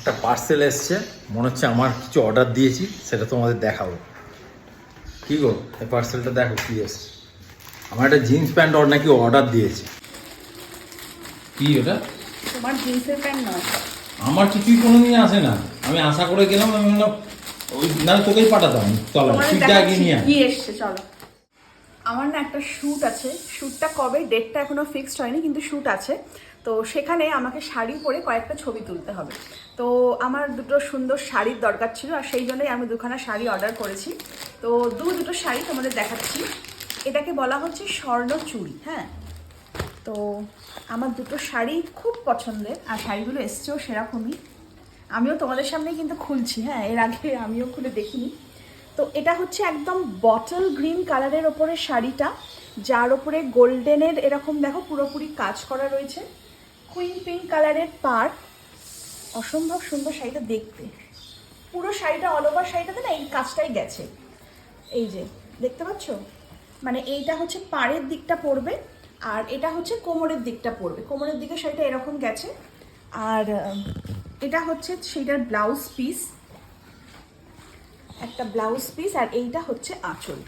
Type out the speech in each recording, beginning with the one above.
একটা পার্সেল এসছে মনে হচ্ছে আমার কিছু অর্ডার দিয়েছি সেটা তোমাদের দেখাবো। কি গো এই পার্সেলটা দেখো কি এসছে। আমার একটা জিন্স প্যান্ট অর্ডার নাকি অর্ডার দিয়েছে। কি ওটা তোমার জিন্সের প্যান্ট নয় আমার কিছুই কোনো নিয়ে আসে না। আমি আশা করে গেলাম আমি ওই না তোকেই পাঠাতাম চলো তুই দেখাচ্ছি নিয়ে কি এসছে চলো। আমার না একটা শ্যুট আছে। শ্যুটটা কবে? ডেটটা এখনও ফিক্সড হয়নি, কিন্তু শ্যুট আছে। তো সেখানে আমাকে শাড়ি পরে কয়েকটা ছবি তুলতে হবে। তো আমার দুটো সুন্দর শাড়ির দরকার ছিল, আর সেই জন্যই আমি দুখানা শাড়ি অর্ডার করেছি। তো দু দুটো শাড়ি তোমাদের দেখাচ্ছি। এটাকে বলা হচ্ছে স্বর্ণ চুড়ি হ্যাঁ? তো আমার দুটো শাড়ি খুব পছন্দের, আর শাড়িগুলো এসছেও সেরকমই। আমিও তোমাদের সামনেই কিন্তু খুলছি হ্যাঁ? এর আগে আমিও খুলে দেখিনি। তো এটা হচ্ছে একদম বটল গ্রিন কালারের ওপরে শাড়িটা, যার ওপরে গোল্ডেনের এরকম দেখো পুরোপুরি কাজ করা রয়েছে। কুইন পিঙ্ক কালারের পার অসম্ভব সুন্দর শাড়িটা দেখতে। পুরো শাড়িটা অল ওভার শাড়িটাতে না এই কাজটাই গেছে। এই যে, দেখতে পাচ্ছ? মানে এইটা হচ্ছে পাড়ের দিকটা পড়বে, আর এটা হচ্ছে কোমরের দিকটা পড়বে। কোমরের দিকে শাড়িটা এরকম গেছে। আর এটা হচ্ছে সেইটার ব্লাউজ পিস একটা ব্লাউজ পিস আর এইটা হচ্ছে আঁচল।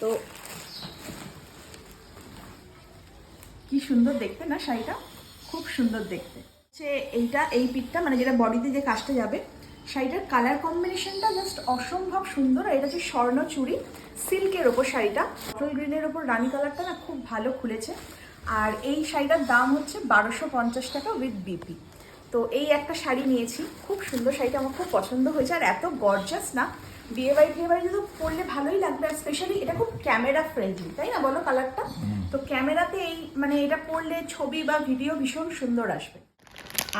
তো কি সুন্দর দেখতে না শাড়িটা? খুব সুন্দর দেখতে। যে এইটা, এই পিকটা মানে যেটা বডিতে যে কাজটা যাবে, শাড়িটার কালার কম্বিনেশনটা জাস্ট অসম্ভব সুন্দর। আর এটা হচ্ছে স্বর্ণ চুড়ি সিল্কের ওপর শাড়িটা। বটল গ্রিনের ওপর রানী কালারটা না খুব ভালো খুলেছে। আর এই শাড়িটার দাম হচ্ছে বারোশো পঞ্চাশ টাকা উইথ বিপি তো এই একটা শাড়ি নিয়েছি। খুব সুন্দর শাড়িটা আমার খুব পছন্দ হয়েছে। আর এত গর্জাস না। বিয়ে বাড়ি বিয়ে বাড়িতে তো পরলে ভালোই লাগবে। আর স্পেশালি এটা খুব ক্যামেরা ফ্রেন্ডলি তাই না? বলো কালারটা তো ক্যামেরাতে এই মানে এটা পরলে ছবি বা ভিডিও ভীষণ সুন্দর আসবে।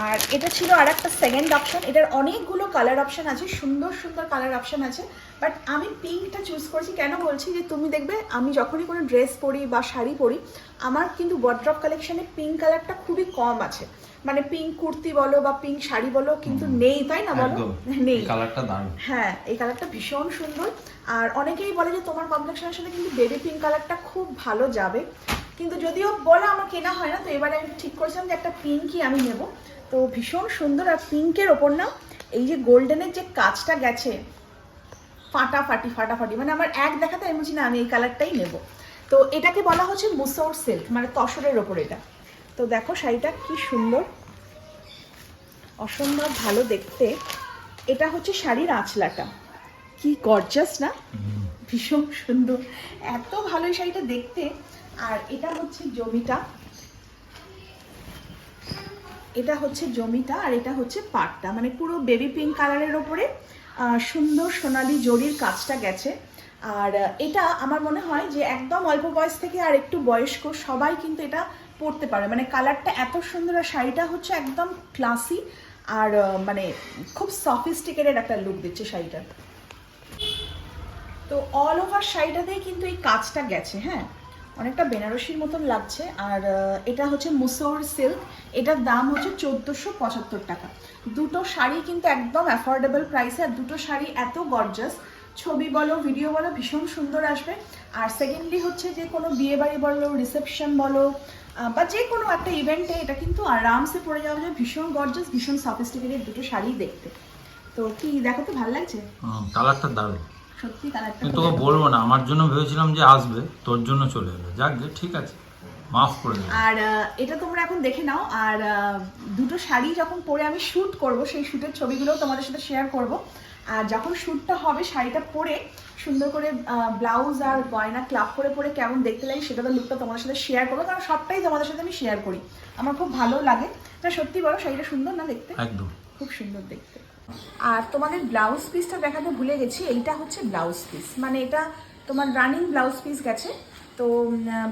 আর এটা ছিল আর একটা সেকেন্ড অপশন এটার অনেকগুলো কালার অপশন আছে সুন্দর সুন্দর কালার অপশন আছে। বাট আমি পিঙ্কটা চুজ করেছি কেন বলছি যে তুমি দেখবে আমি যখনই কোনো ড্রেস পরি বা শাড়ি পরি আমার কিন্তু ওয়ার্ড্রপ কালেকশানে পিঙ্ক কালারটা খুবই কম আছে। মানে পিঙ্ক কুর্তি বলো বা পিঙ্ক শাড়ি বলো কিন্তু নেই তাই না বলো? নেই। কালারটা দারুণ। হ্যাঁ এই কালারটা ভীষণ সুন্দর। আর অনেকেই বলে যে তোমার কমপ্লেক্সনের সাথে কিন্তু বেবি পিঙ্ক কালারটা খুব ভালো যাবে। কিন্তু যদিও বলে আমার কেনা হয় না তো এবারে আমি ঠিক করেছিলাম যে একটা পিঙ্কই আমি নেব। তো ভীষণ সুন্দর আর পিঙ্কের ওপর না এই যে গোল্ডেনের যে কাজটা গেছে, ফাটাফাটি ফাটাফাটি মানে আমার এক দেখাতে আমি বলছি, না, আমি এই কালারটাই নেব। তো এটাকে বলা হচ্ছে মুসোর সিল্ক মানে তসরের ওপর এটা। তো দেখো শাড়িটা কি সুন্দর, অসম্ভব ভালো দেখতে। এটা হচ্ছে শাড়ির আঁচলাটা কি গর্জাস না? ভীষণ সুন্দর। এত ভালো এই শাড়িটা দেখতে। আর এটা হচ্ছে জমিটা। এটা হচ্ছে জমিটা আর এটা হচ্ছে পাটটা। মানে পুরো বেবি পিঙ্ক কালারের ওপরে সুন্দর সোনালি জরির কাজটা গেছে। আর এটা আমার মনে হয় যে একদম অল্প বয়স থেকে আর একটু বয়স্ক সবাই কিন্তু এটা পরতে পারে। মানে কালারটা এত সুন্দর আর শাড়িটা হচ্ছে একদম ক্লাসি আর মানে খুব সফিস্টিকেটেড একটা লুক দিচ্ছে শাড়িটার তো অল ওভার শাড়িটাতেই কিন্তু এই কাজটা গেছে হ্যাঁ? অনেকটা বেনারসির মতন লাগছে। আর এটা হচ্ছে মুসোর সিল্ক। এটার দাম হচ্ছে চোদ্দোশো পঁচাত্তর টাকা। দুটো শাড়ি কিন্তু একদম অ্যাফোর্ডেবল প্রাইসে আর দুটো শাড়ি এত গর্জাস ছবি বলো ভিডিও বলো, ভীষণ সুন্দর আসবে। আর সেকেন্ডলি হচ্ছে যে কোনো বিয়েবাড়ি বলো রিসেপশন বলো বা যে কোনো একটা ইভেন্টে এটা কিন্তু আরামসে পরে যাওয়া যায়। ভীষণ গর্জাস ভীষণ সফিস্টিকেটেড দুটো শাড়ি দেখতে। তো কি, দেখো তো, ভালো লাগছে? কালারটা দারুণ। সত্যি কালারটা তোকে বলব না আমার জন্য ভেবেছিলাম যে আসবে তোর জন্য চলে এলো। যাক যে ঠিক আছে মাফ করে দেবো। আর এটা তোমরা এখন দেখে নাও আর দুটো শাড়ি যখন পরে আমি শ্যুট করব সেই শ্যুটের ছবিগুলো তোমাদের সাথে শেয়ার করব। আর যখন শ্যুটটা হবে শাড়িটা পরে সুন্দর করে ব্লাউজ আর গয়না ক্লাব করে পরে কেমন দেখতে লাগে সেটা তো লুকটা তোমাদের সাথে শেয়ার করব কারণ সবটাই তোমাদের সাথে আমি শেয়ার করি। আমার খুব ভালো লাগে। তা সত্যি বলো শাড়িটা সুন্দর না দেখতে? একদম। খুব সুন্দর দেখতে। আর তোমাদের ব্লাউজ পিসটা দেখাতে ভুলে গেছি, এইটা হচ্ছে ব্লাউজ পিস মানে এটা তোমার রানিং ব্লাউজ পিস গেছে। তো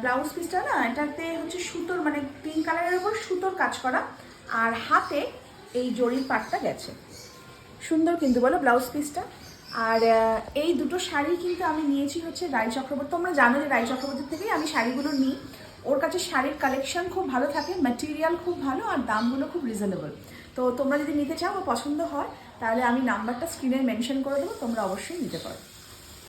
ব্লাউজ পিসটা না, এটাতে হচ্ছে সুতোর মানে পিঙ্ক কালারের উপর সুতোর কাজ করা। আর হাতে এই জরির পাটটা গেছে। সুন্দর কিন্তু, বলো ব্লাউজ পিসটা আর এই দুটো শাড়ি কিন্তু আমি নিয়েছি হচ্ছে রায় চক্রবর্তী। তোমরা জানো যে রায় চক্রবর্তীর থেকেই আমি শাড়িগুলো নিই। ওর কাছে শাড়ির কালেকশন খুব ভালো থাকে ম্যাটেরিয়াল খুব ভালো আর দামগুলো খুব রিজনেবল তো তোমরা যদি নিতে চাও বা পছন্দ হয়, তাহলে আমি নাম্বারটা স্ক্রিনে মেনশন করে দেবো, তোমরা অবশ্যই নিতে পারো।